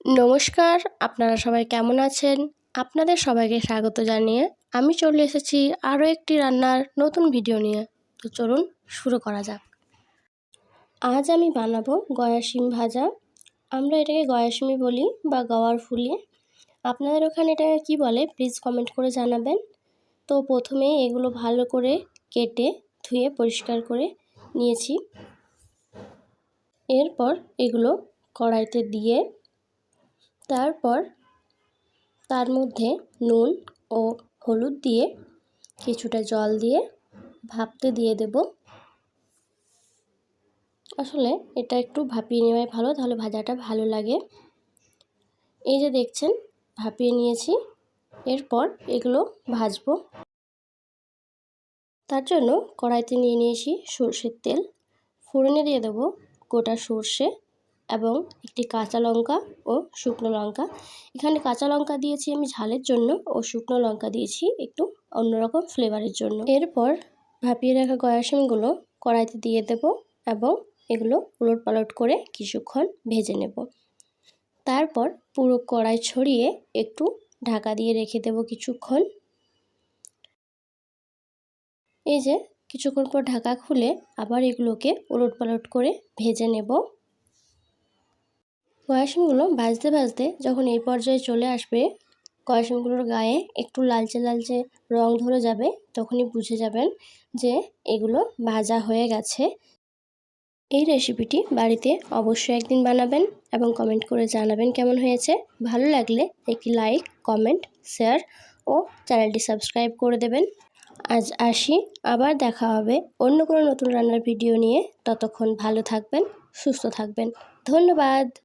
নমস্কার, আপনারা সবাই কেমন আছেন? আপনাদের সবাইকে স্বাগত জানিয়ে আমি চলে এসেছি আরও একটি রান্নার নতুন ভিডিও নিয়ে। তো চলুন শুরু করা যাক। আজ আমি বানাবো গয়া শিম ভাজা। আমরা এটাকে গয়া শিমই বলি বা গাওয়ার ফুলি আপনাদের ওখানে এটাকে কী বলে প্লিজ কমেন্ট করে জানাবেন। তো প্রথমে এগুলো ভালো করে কেটে, ধুয়ে, পরিষ্কার করে নিয়েছি। এরপর এগুলো কড়াইতে দিয়ে তারপর তার মধ্যে নুন ও হলুদ দিয়ে কিছুটা জল দিয়ে ভাপতে দিয়ে দেব। আসলে এটা একটু ভাপিয়ে নেওয়াই ভালো, তাহলে ভাজাটা ভালো লাগে। এই যে দেখছেন, ভাপিয়ে নিয়েছি। এরপর এগুলো ভাজবো। তার জন্য কড়াইতে নিয়ে নিয়েছি সর্ষের তেল। ফোড়নে দিয়ে দেবো গোটা সর্ষে। এবং একটি কাঁচা লঙ্কা ও শুকনো লঙ্কা। এখানে কাঁচা লঙ্কা দিয়েছি আমি ঝালের জন্য ও শুকনো লঙ্কা দিয়েছি একটু অন্যরকম ফ্লেভারের জন্য। এরপর ভাপিয়ে রাখা গয়াসিমগুলো কড়াইতে দিয়ে দেব এবং এগুলো উলট পালট করে কিছুক্ষণ ভেজে নেব। তারপর পুরো কড়াই ছড়িয়ে একটু ঢাকা দিয়ে রেখে দেব কিছুক্ষণ। এই যে কিছুক্ষণ পর ঢাকা খুলে আবার এগুলোকে উলট পালট করে ভেজে নেব। কয়াশিমগুলো ভাজতে ভাজতে যখন এই পর্যায়ে চলে আসবে কয়াশিমগুলোর গায়ে একটু লালচে লালচে রং ধরে যাবে, তখনই বুঝে যাবেন যে এগুলো ভাজা হয়ে গেছে। এই রেসিপিটি বাড়িতে অবশ্যই একদিন বানাবেন এবং কমেন্ট করে জানাবেন কেমন হয়েছে। ভালো লাগলে একটি লাইক, কমেন্ট, শেয়ার ও চ্যানেলটি সাবস্ক্রাইব করে দেবেন। আজ আসি, আবার দেখা হবে অন্য কোনো নতুন রান্নার ভিডিও নিয়ে। ততক্ষণ ভালো থাকবেন, সুস্থ থাকবেন। ধন্যবাদ।